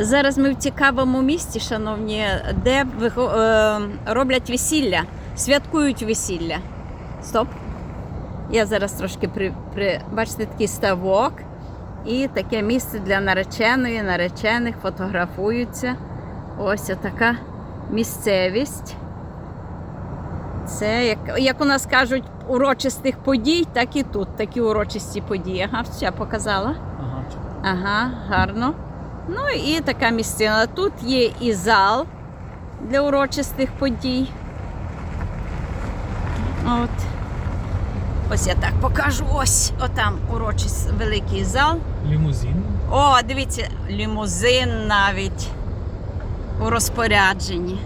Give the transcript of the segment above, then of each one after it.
Зараз ми в цікавому місті, шановні, де е, роблять весілля, святкують весілля. Стоп. Я зараз трошки при, при бачите такий ставок і таке місце для нареченої, наречених фотографуються. Ось така місцевість. Це, як, як у нас кажуть, урочистих подій, так і тут такі урочисті події. Ага, все показала. Ага. Ага, гарно. Ну і така місцина. Тут є і зал для урочистих подій. От. Ось я так покажу. Ось отам урочистий великий зал. Лімузин. О, дивіться, лімузин навіть у розпорядженні.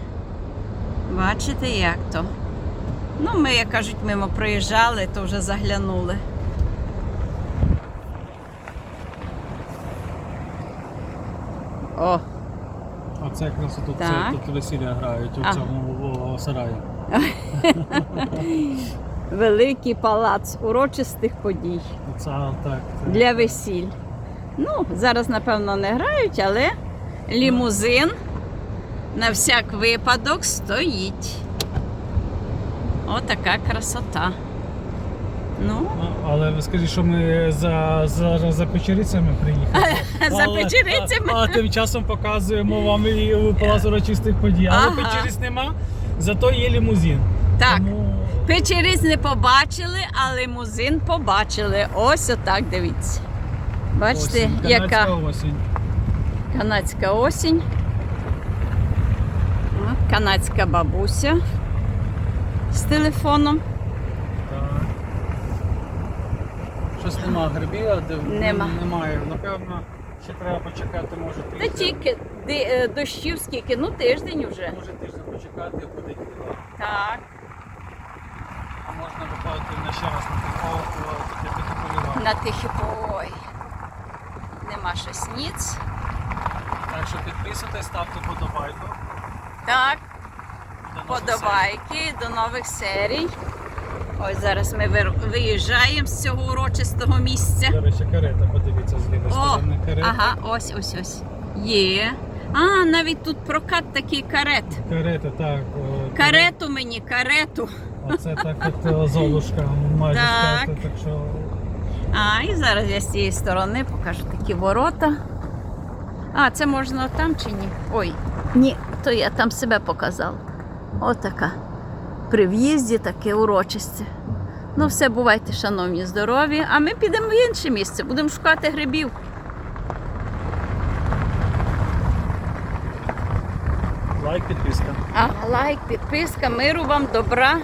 Бачите, як то? Ну, ми, як кажуть, мимо проїжджали, то вже заглянули. О, А це якраз тут, це, Так. тут весілля грають у Ага. цьому о, сараї. великий палац урочистих подій Оце так. Це. для весіль. Ну, зараз, напевно, не грають, але лімузин на всяк випадок стоїть. Отака красота. Ну, але ви скажіть, що ми за, за, за печерицями приїхали. за Але- печерицями. А, а тим часом показуємо вам і у палац урочистих подій. Але Ага. печериць нема, зато є лімузин. Так, Тому печериць не побачили, а лимузин побачили. Ось отак дивіться. Бачите, осінь, яка канадська осінь. канадська осінь. Канадська бабуся з телефоном. Так. Щось нема грибів, а де Нема. немає. Напевно, ще треба почекати, може Та тиждень. тільки ди- е, дощів скільки, ну тиждень уже. Може тиждень почекати, буде діло. Так. А можна виходити на ще раз на підготовку, таке підготовлювати. На тихі ой. Нема щось ніц. Так що підписуйтесь, ставте подобайку. Так, До нових подобайки до нових серій. Ось зараз ми виїжджаємо з цього урочистого місця. До речі, карета, подивіться з лівої сторони карета. ага, ось, ось, ось. Є. А, навіть тут прокат такий карет. Карета, так. Карету мені, карету. Оце так от Золушка майже Так. сказати, так що А, і зараз я з цієї сторони покажу такі ворота. А, це можна там чи ні? Ой, ні, то я там себе показала. Отака. При в'їзді таке урочисте. Ну, все, бувайте, шановні, здорові. А ми підемо в інше місце, будемо шукати грибів. лайк, підписка. А лайк, підписка, миру вам, добра.